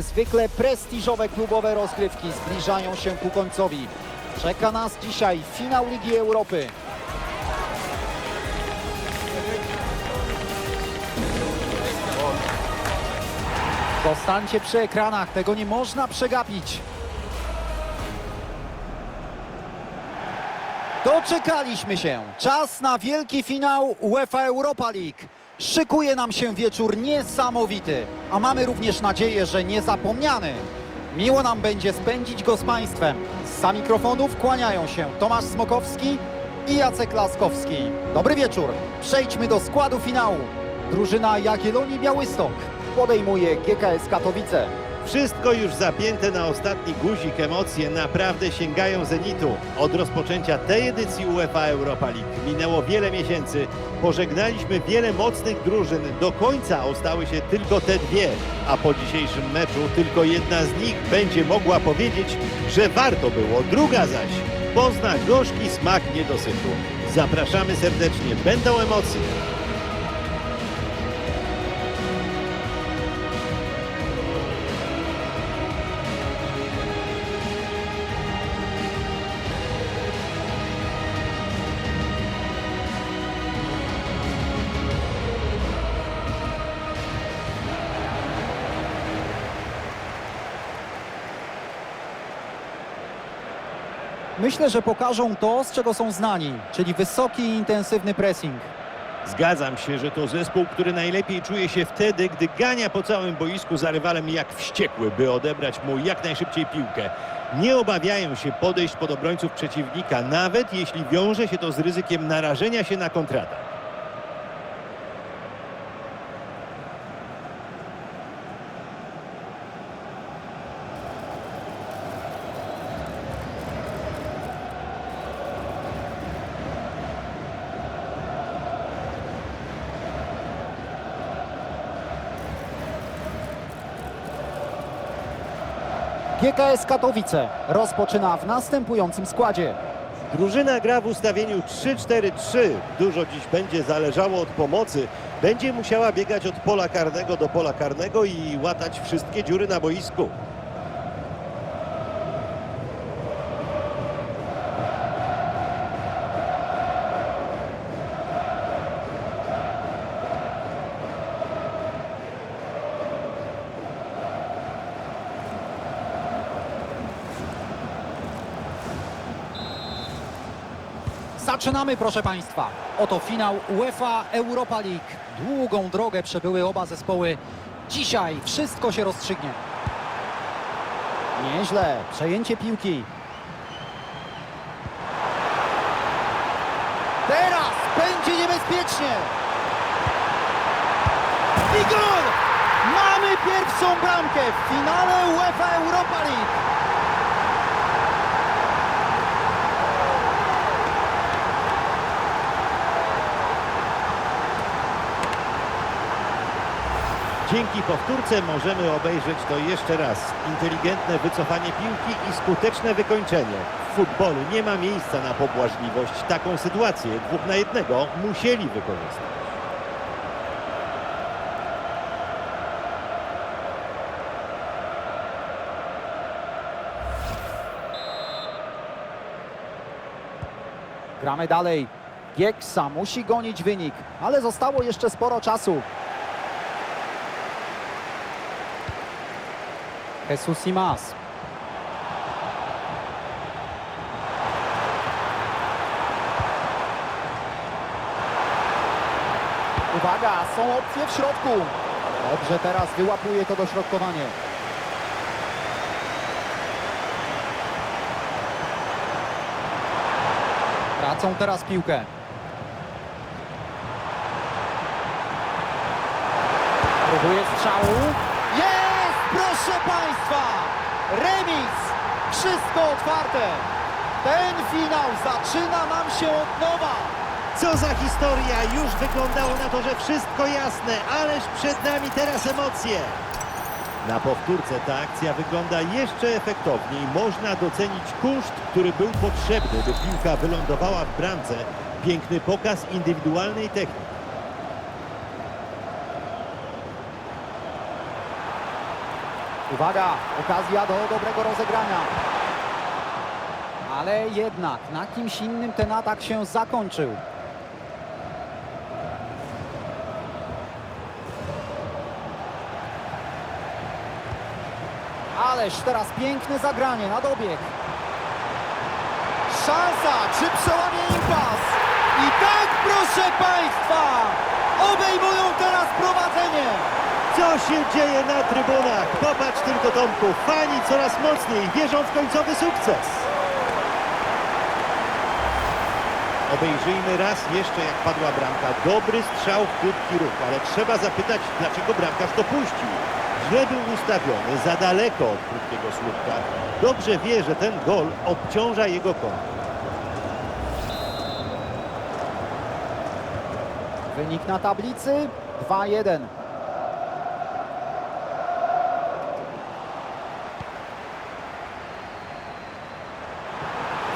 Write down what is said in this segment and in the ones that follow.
Niezwykle prestiżowe klubowe rozgrywki zbliżają się ku końcowi. Czeka nas dzisiaj finał Ligi Europy. Zostańcie przy ekranach, tego nie można przegapić. Doczekaliśmy się. Czas na wielki finał UEFA Europa League. Szykuje nam się wieczór niesamowity, a mamy również nadzieję, że niezapomniany. Miło nam będzie spędzić go z Państwem. Za mikrofonów kłaniają się Tomasz Smokowski i Jacek Laskowski. Dobry wieczór. Przejdźmy do składu finału. Drużyna Jagiellonii Białystok podejmuje GKS Katowice. Wszystko już zapięte na ostatni guzik, emocje naprawdę sięgają zenitu. Od rozpoczęcia tej edycji UEFA Europa League minęło wiele miesięcy. Pożegnaliśmy wiele mocnych drużyn. Do końca ostały się tylko te dwie, a po dzisiejszym meczu tylko jedna z nich będzie mogła powiedzieć, że warto było. Druga zaś pozna gorzki smak niedosytu. Zapraszamy serdecznie, będą emocje. Myślę, że pokażą to, z czego są znani, czyli wysoki i intensywny pressing. Zgadzam się, że to zespół, który najlepiej czuje się wtedy, gdy gania po całym boisku za rywalem jak wściekły, by odebrać mu jak najszybciej piłkę. Nie obawiają się podejść pod obrońców przeciwnika, nawet jeśli wiąże się to z ryzykiem narażenia się na kontratak. GKS Katowice rozpoczyna w następującym składzie. Drużyna gra w ustawieniu 3-4-3. Dużo dziś będzie zależało od pomocy. Będzie musiała biegać od pola karnego do pola karnego i łatać wszystkie dziury na boisku. Zaczynamy, proszę Państwa. Oto finał UEFA Europa League. Długą drogę przebyły oba zespoły. Dzisiaj wszystko się rozstrzygnie. Nieźle, przejęcie piłki. Teraz będzie niebezpiecznie. I gol! Mamy pierwszą bramkę w finale UEFA Europa League. Dzięki powtórce możemy obejrzeć to jeszcze raz. Inteligentne wycofanie piłki i skuteczne wykończenie. W futbolu nie ma miejsca na pobłażliwość. Taką sytuację dwóch na jednego musieli wykorzystać. Gramy dalej. Gieksa musi gonić wynik, ale zostało jeszcze sporo czasu. Jesus Simas. Uwaga, są opcje w środku. Dobrze, teraz wyłapuje to dośrodkowanie. Tracą teraz piłkę. Próbuje strzału. Jest, proszę Państwa! Remis! Wszystko otwarte. Ten finał zaczyna nam się od nowa. Co za historia! Już wyglądało na to, że wszystko jasne, ależ przed nami teraz emocje. Na powtórce ta akcja wygląda jeszcze efektowniej. Można docenić kunszt, który był potrzebny, by piłka wylądowała w bramce. Piękny pokaz indywidualnej techniki. Uwaga, okazja do dobrego rozegrania. Ale jednak na kimś innym ten atak się zakończył. Ależ teraz piękne zagranie na dobieg. Szansa, czy przełamie impas? I tak, proszę Państwa, obejmują teraz prowadzenie. Co się dzieje na trybunach? Popatrz tylko Tomku, fani coraz mocniej wierzą w końcowy sukces. Obejrzyjmy raz jeszcze jak padła bramka. Dobry strzał w krótki ruch, ale trzeba zapytać, dlaczego bramkarz to puścił. Źle był ustawiony, za daleko od krótkiego słupka. Dobrze wie, że ten gol obciąża jego konto. Wynik na tablicy 2-1.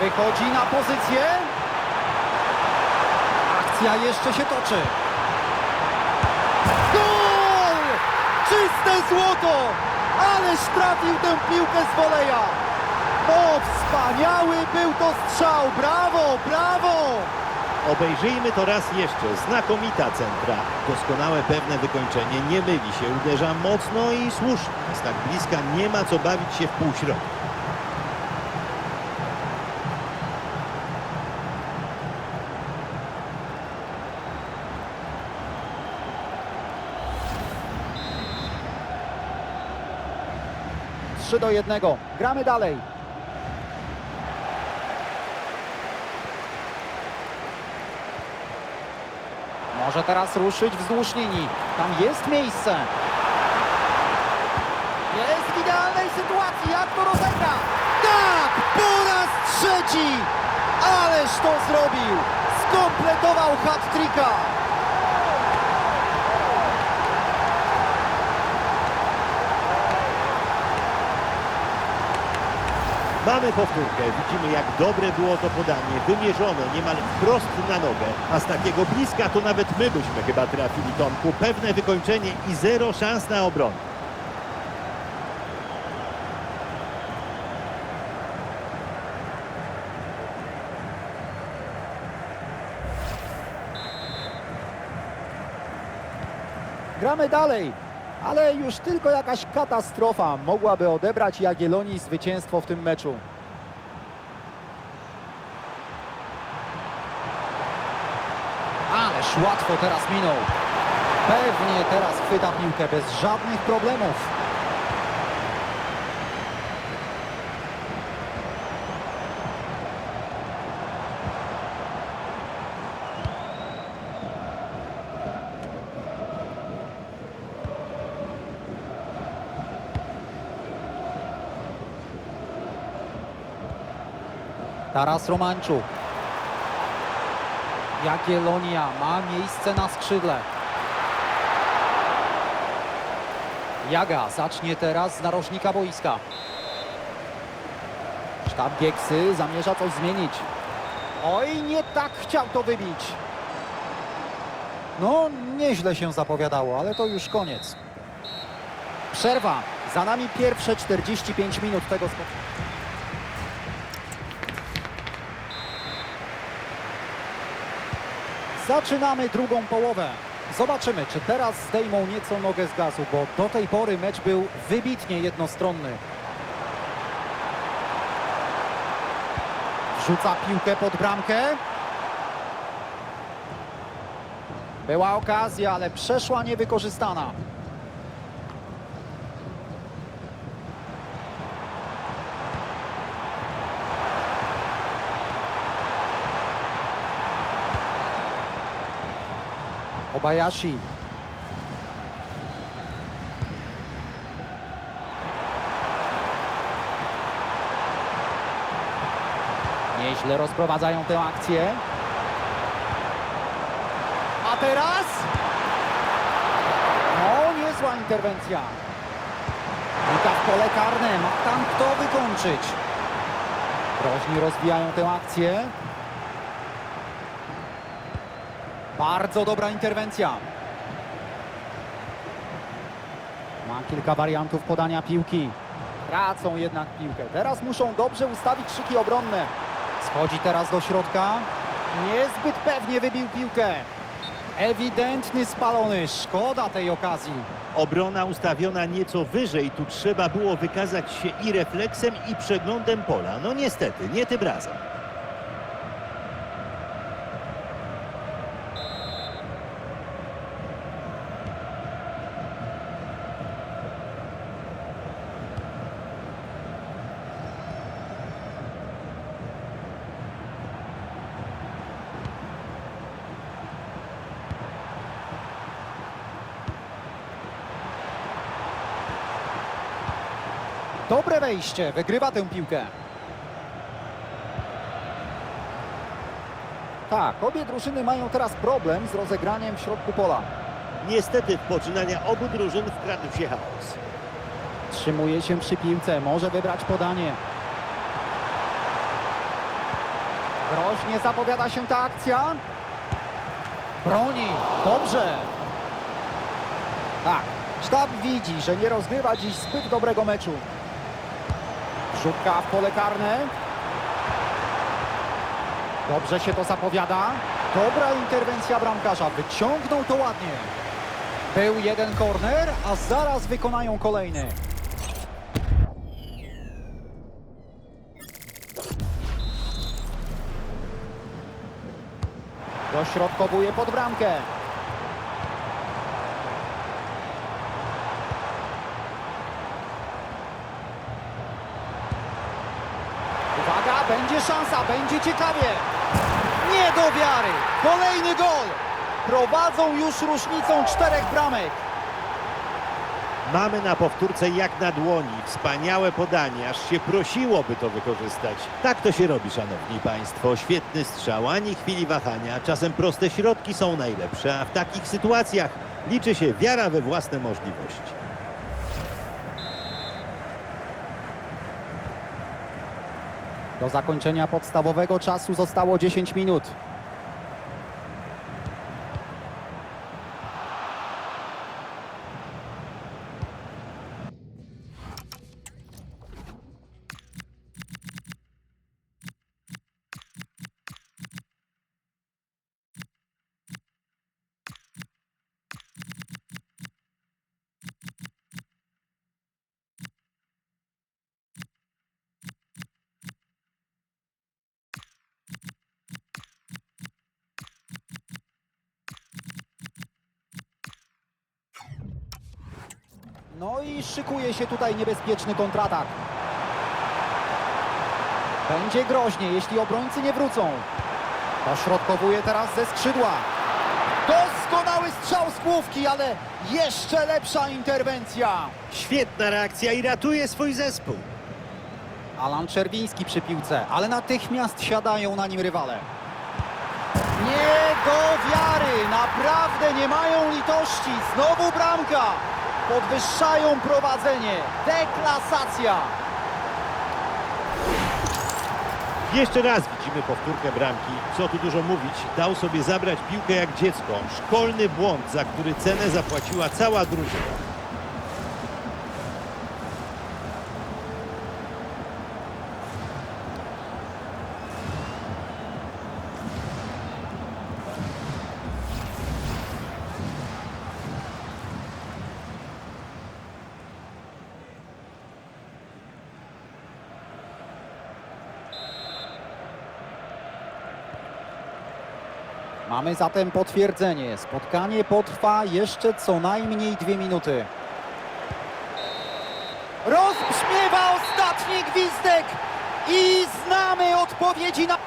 Wychodzi na pozycję. Akcja jeszcze się toczy. Gol! Czyste złoto! Ależ trafił tę piłkę z woleja. No, wspaniały był to strzał. Brawo, brawo! Obejrzyjmy to raz jeszcze. Znakomita centra. Doskonałe pewne wykończenie. Nie myli się. Uderza mocno i słusznie. Z tak bliska nie ma co bawić się w półśrodku. Trzy do jednego. Gramy dalej. Może teraz ruszyć wzdłuż linii. Tam jest miejsce. Jest w idealnej sytuacji. Jak to rozegra? Tak! Po raz trzeci! Ależ to zrobił! Skompletował hat-tricka! Mamy powtórkę. Widzimy jak dobre było to podanie. Wymierzone niemal wprost na nogę. A z takiego bliska to nawet my byśmy chyba trafili Tomku. Pewne wykończenie i zero szans na obronę. Gramy dalej, ale już tylko jakaś katastrofa mogłaby odebrać Jagiellonii zwycięstwo w tym meczu. Ależ łatwo teraz minął. Pewnie teraz chwyta piłkę bez żadnych problemów. Taras Romanczuk. Jagiellonia ma miejsce na skrzydle. Jaga zacznie teraz z narożnika boiska. Sztab Gieksy zamierza coś zmienić. Oj, nie tak chciał to wybić. No, nieźle się zapowiadało, ale to już koniec. Przerwa. Za nami pierwsze 45 minut tego spotkania. Zaczynamy drugą połowę. Zobaczymy, czy teraz zdejmą nieco nogę z gazu, bo do tej pory mecz był wybitnie jednostronny. Wrzuca piłkę pod bramkę. Była okazja, ale przeszła niewykorzystana. Obayashi. Nieźle rozprowadzają tę akcję. A teraz? No, niezła interwencja. Piłka w pole karne. Ma tam kto wykończyć. Groźni rozwijają tę akcję. Bardzo dobra interwencja. Ma kilka wariantów podania piłki. Tracą jednak piłkę. Teraz muszą dobrze ustawić szyki obronne. Schodzi teraz do środka. Niezbyt pewnie wybił piłkę. Ewidentny spalony. Szkoda tej okazji. Obrona ustawiona nieco wyżej, tu trzeba było wykazać się i refleksem, i przeglądem pola. No niestety, nie tym razem. Dobre wejście. Wygrywa tę piłkę. Tak, obie drużyny mają teraz problem z rozegraniem w środku pola. Niestety w poczynania obu drużyn wkradł się chaos. Trzymuje się przy piłce, może wybrać podanie. Groźnie zapowiada się ta akcja. Broni, dobrze. Tak, sztab widzi, że nie rozgrywa dziś zbyt dobrego meczu. Rzutka w pole karne. Dobrze się to zapowiada. Dobra interwencja bramkarza, wyciągnął to ładnie. Był jeden korner, a zaraz wykonają kolejny. Dośrodkowuje pod bramkę. Uwaga, będzie szansa, będzie ciekawie. Nie do wiary. Kolejny gol. Prowadzą już różnicą czterech bramek. Mamy na powtórce jak na dłoni. Wspaniałe podanie, aż się prosiłoby to wykorzystać. Tak to się robi, szanowni państwo. Świetny strzał, ani chwili wahania. Czasem proste środki są najlepsze, a w takich sytuacjach liczy się wiara we własne możliwości. Do zakończenia podstawowego czasu zostało 10 minut. No i szykuje się tutaj niebezpieczny kontratak. Będzie groźnie, jeśli obrońcy nie wrócą. Dośrodkowuje teraz ze skrzydła. Doskonały strzał z główki, ale jeszcze lepsza interwencja. Świetna reakcja i ratuje swój zespół. Alan Czerwiński przy piłce, ale natychmiast siadają na nim rywale. Nie do wiary, naprawdę nie mają litości. Znowu bramka. Podwyższają prowadzenie. Deklasacja. Jeszcze raz widzimy powtórkę bramki. Co tu dużo mówić, dał sobie zabrać piłkę jak dziecko. Szkolny błąd, za który cenę zapłaciła cała drużyna. Mamy zatem potwierdzenie. Spotkanie potrwa jeszcze co najmniej dwie minuty. Rozbrzmiewa ostatni gwizdek i znamy odpowiedzi na...